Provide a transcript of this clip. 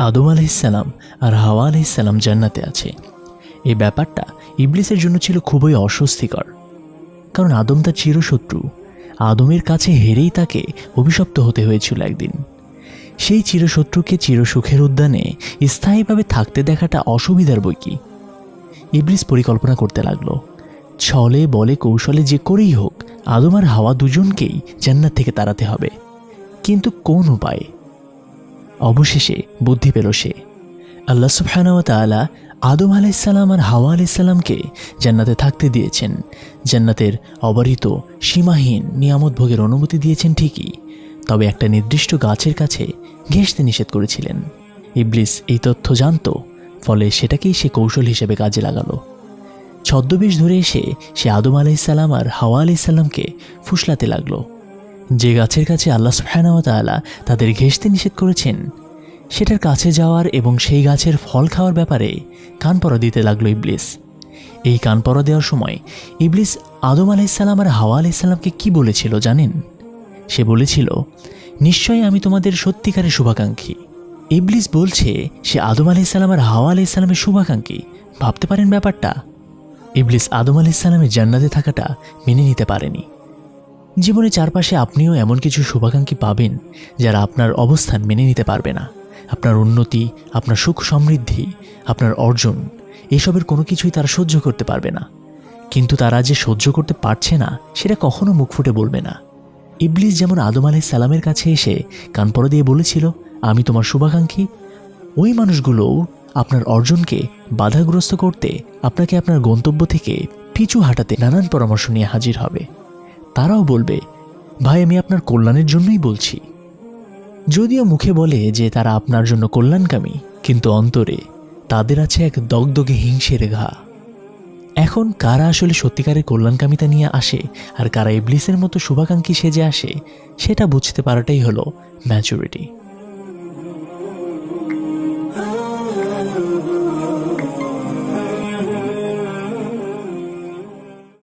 আদম আলহিসাল্লাম আর হাওয়া আলহিসাল্লাম জান্নাতে আছে। এই ব্যাপারটা ইবলিসের জন্য ছিল খুবই অস্বস্তিকর। কারণ আদম তার চিরশত্রু। আদমের কাছে হেরেই তাকে অভিশপ্ত হতে হয়েছিল একদিন। সেই চিরশত্রুকে চিরসুখের উদ্যানে স্থায়ীভাবে থাকতে দেখাটা অসুবিধার বই কি? ইবলিস পরিকল্পনা করতে লাগল। ছলে, বলে, কৌশলে যে করেই হোক, আদম আর হাওয়া দুজনকেই জান্নাত থেকে তাড়াতে হবে। কিন্তু কোন উপায়ে? অবশেষে বুদ্ধি পেল সে। আল্লাহ সুবহানাহু তাআলা আদম আলাইসাল্লাম আর হাওয়া আলাইসাল্লামকে জান্নাতে থাকতে দিয়েছেন। জান্নাতের অবারিত, সীমাহীন নিয়ামত ভোগের অনুমতি দিয়েছেন ঠিকই, তবে একটা নির্দিষ্ট গাছের কাছে ঘেঁষতে নিষেধ করেছিলেন। ইবলিস এই তথ্য জানত, ফলে সেটাকেই সে কৌশল হিসেবে কাজে লাগালো। ছদ্মবেশ ধরে এসে সে আদম আলাইসাল্লাম আর হাওয়া আলাইসাল্লামকে ফুসলাতে লাগল। যে গাছের কাছে আল্লাহ সুবহানাহু তাআলা তাদের ঘেঁষতে নিষেধ করেছেন, সেটার কাছে যাওয়ার এবং সেই গাছের ফল খাওয়ার ব্যাপারে কান পরা দিতে লাগল ইবলিস। এই কান পরা দেওয়ার সময় ইবলিস আদম আলাইসাল্লাম আর হাওয়া আলাইসাল্লামকে কি বলেছিল জানেন? সে বলেছিল, নিশ্চয়ই আমি তোমাদের সত্যিকারের শুভাকাঙ্ক্ষী। ইবলিস বলছে, সে আদম আলাইসাল্লাম আর হাওয়া আলাইসাল্লামের শুভাকাঙ্ক্ষী। ভাবতে পারেন ব্যাপারটা? ইবলিস আদম আলাইসাল্লামের জান্নাতে থাকাটা মেনে নিতে পারেনি। জীবনে চারপাশে আপনিও এমন কিছু শুভাকাঙ্ক্ষী পাবেন যারা আপনার অবস্থান মেনে নিতে পারবে না। আপনার উন্নতি, আপনার সুখ সমৃদ্ধি, আপনার অর্জন, এসবের কোনো কিছুই তারা সহ্য করতে পারবে না। কিন্তু তারা যে সহ্য করতে পারছে না, সেটা কখনো মুখ ফুটে বলবে না। ইবলিস যেমন আদম আলাই সালামের কাছে এসে কানপড়া দিয়ে বলেছিল, আমি তোমার শুভাকাঙ্ক্ষী। ওই মানুষগুলোও আপনার অর্জনকে বাধাগ্রস্ত করতে আপনাকে আপনার গন্তব্য থেকে পিছু হাঁটাতে নানান পরামর্শ নিয়ে হাজির হবে। তারাও বলবে, ভাই, আমি আপনার কল্যাণের জন্যই বলছি। যদিও মুখে বলে যে তারা আপনার জন্য কল্যাণকামী, কিন্তু অন্তরে তাদের আছে এক দগদগে হিংসের ঘা। এখন কারা আসলে সত্যিকারের কল্যাণকামিতা নিয়ে আসে, আর কারা ইবলিসের মতো শুভাকাঙ্ক্ষী সেজে আসে, সেটা বুঝতে পারাটাই হলো ম্যাচুরিটি